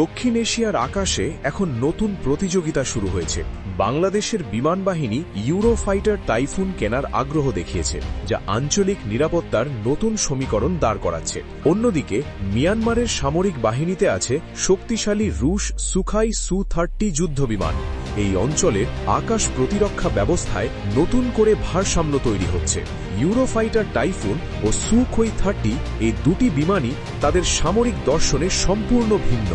দক্ষিণ এশিয়ার আকাশে এখন নতুন প্রতিযোগিতা শুরু হয়েছে। বাংলাদেশের বিমান বাহিনী ইউরোফাইটার টাইফুন কেনার আগ্রহ দেখিয়েছে, যা আঞ্চলিক নিরাপত্তার নতুন সমীকরণ দাঁড় করাচ্ছে। অন্যদিকে, মিয়ানমারের সামরিক বাহিনীতে আছে শক্তিশালী রুশ সুখাই সু থার্টি যুদ্ধবিমান। এই অঞ্চলের আকাশ প্রতিরক্ষা ব্যবস্থায় নতুন করে ভারসাম্য তৈরি হচ্ছে। ইউরোফাইটার টাইফুন ও সুখই থার্টি এই দুটি বিমানই তাদের সামরিক দর্শনে সম্পূর্ণ ভিন্ন।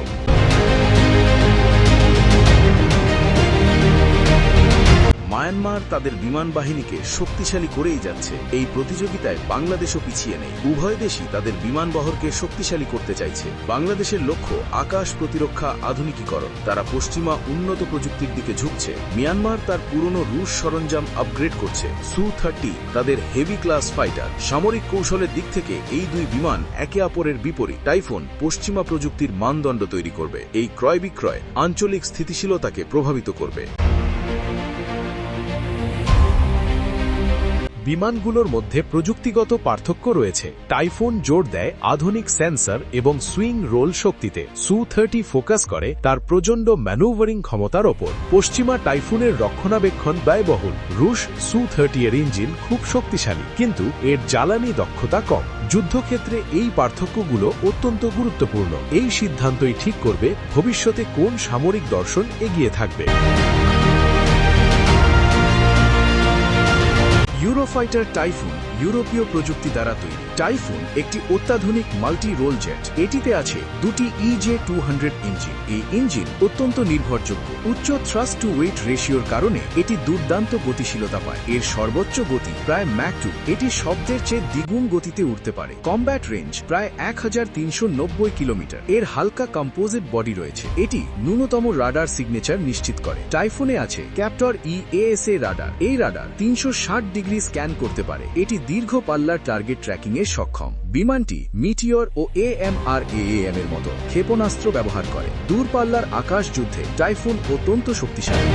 মায়ানমার তাদের বিমান বাহিনীকে শক্তিশালী করেই যাচ্ছে। এই প্রতিযোগিতায় বাংলাদেশও পিছিয়ে নেই। উভয় দেশই তাদের বিমান বহরকে শক্তিশালী করতে চাইছে। বাংলাদেশের লক্ষ্য আকাশ প্রতিরক্ষা আধুনিকীকরণ। তারা পশ্চিমা উন্নত প্রযুক্তির দিকে ঝুঁকছে। মিয়ানমার তার পুরনো রুশ সরঞ্জাম আপগ্রেড করছে। সু থার্টি তাদের হেভি ক্লাস ফাইটার সামরিক কৌশলের দিক থেকে এই দুই বিমান একে অপরের বিপরীত। টাইফুন পশ্চিমা প্রযুক্তির মানদণ্ড তৈরি করবে। এই ক্রয় বিক্রয় আঞ্চলিক স্থিতিশীলতাকে প্রভাবিত করবে। বিমানগুলোর মধ্যে প্রযুক্তিগত পার্থক্য রয়েছে। টাইফুন জোর দেয় আধুনিক সেন্সর এবং সুইং রোল শক্তিতে। সু থার্টি ফোকাস করে, তার প্রচণ্ড ম্যানুভারিং ক্ষমতার ওপর। পশ্চিমা টাইফুনের রক্ষণাবেক্ষণ ব্যয়বহুল। রুশ সু থার্টি এর ইঞ্জিন খুব শক্তিশালী, কিন্তু এর জ্বালানি দক্ষতা কম। যুদ্ধক্ষেত্রে এই পার্থক্যগুলো অত্যন্ত গুরুত্বপূর্ণ। এই সিদ্ধান্তই ঠিক করবে ভবিষ্যতে কোন সামরিক দর্শন এগিয়ে থাকবে। ইউরোফাইটার টাইফুন ইউরোপীয় প্রযুক্তি দ্বারা তৈরি। টাইফুন একটি অত্যাধুনিক মাল্টি রোল জেট এটিতে আছে দুটি ইজে টু হান্ড্রেড ইঞ্জিন এই ইঞ্জিন অত্যন্ত নির্ভরযোগ্য। উচ্চ থ্রাস্ট টু ওয়েট রেশিওর কারণে এটি দুর্দান্ত গতিশীলতা পায়। এর সর্বোচ্চ গতি প্রায় ম্যাক টু এটি শব্দের চেয়ে দ্বিগুণ গতিতে উঠতে পারে। কমব্যাট রেঞ্জ প্রায় এক হাজার তিনশো নব্বই কিলোমিটার। এর হালকা কম্পোজিট বডি রয়েছে। এটি ন্যূনতম রাডার সিগনেচার নিশ্চিত করে। টাইফুনে আছে ক্যাপ্টর ই এএসএ রাডার এই রাডার তিনশো ষাট ডিগ্রি স্ক্যান করতে পারে। এটি দীর্ঘ পাল্লার টার্গেট ট্র্যাকিং এ সক্ষম। বিমানটি মিটিওর ও এ এম আর এএম এর মতো ক্ষেপণাস্ত্র ব্যবহার করে। দূরপাল্লার আকাশ যুদ্ধে টাইফুন অত্যন্ত শক্তিশালী।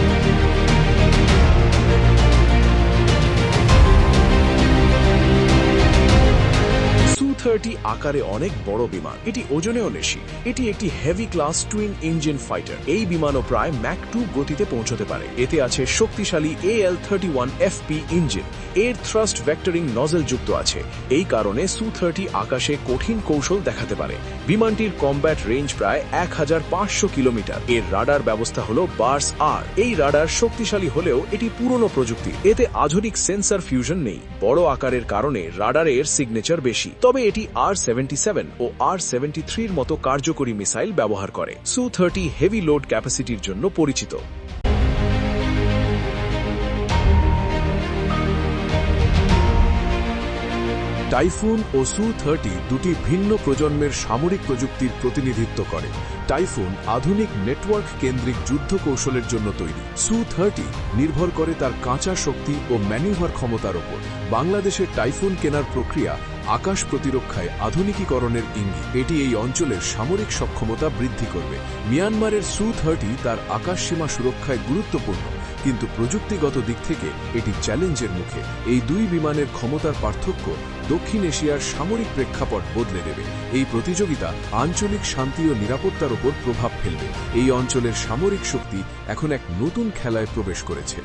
আকারে অনেক বড় বিমান। এটি ওজনেও বেশি। এটি একটি heavy class twin engine fighter এই বিমানও প্রায় ম্যাক টু গতিতে পৌঁছতে পারে। এতে আছে শক্তিশালী AL thirty one FP engine এর থ্রাস্ট ভেক্টরিং নজেল যুক্ত আছে। এই কারণে সু থার্টি আকাশে কঠিন কৌশল দেখাতে পারে। বিমানটির কমব্যাট রেঞ্জ প্রায় এক হাজার পাঁচশো কিলোমিটার। এর রাডার ব্যবস্থা হল বার্স আর এই রাডার শক্তিশালী হলেও এটি পুরনো প্রযুক্তি। এতে আধুনিক সেন্সার ফিউশন নেই। বড় আকারের কারণে রাডারের সিগনেচার বেশি। তবে এটি আর সেভেন্টি ও আর সেভেন্টি মতো কার্যকরী মিসাইল ব্যবহার করে। সু থার্টি হেভি লোড ক্যাপাসিটির জন্য পরিচিত। টাইফুন ও সু থার্টি দুটি ভিন্ন প্রজন্মের সামরিক প্রযুক্তির প্রতিনিধিত্ব করে। টাইফুন আধুনিক নেটওয়ার্ক কেন্দ্রিক যুদ্ধ কৌশলের জন্য তৈরি। সু থার্টি নির্ভর করে তার কাঁচা শক্তি ও ম্যানিভার ক্ষমতার ওপর। বাংলাদেশের টাইফুন কেনার প্রক্রিয়া আকাশ প্রতিরক্ষায় আধুনিকীকরণের ইঙ্গিত। এটি এই অঞ্চলের সামরিক সক্ষমতা বৃদ্ধি করবে। মিয়ানমারের সু থার্টি তার আকাশ সীমা সুরক্ষায় গুরুত্বপূর্ণ, কিন্তু প্রযুক্তিগত দিক থেকে এটি চ্যালেঞ্জের মুখে। এই দুই বিমানের ক্ষমতার পার্থক্য দক্ষিণ এশিয়ার সামরিক প্রেক্ষাপট বদলে দেবে। এই প্রতিযোগিতা আঞ্চলিক শান্তি ও নিরাপত্তার উপর প্রভাব ফেলবে। এই অঞ্চলের সামরিক শক্তি এখন এক নতুন খেলায় প্রবেশ করেছে।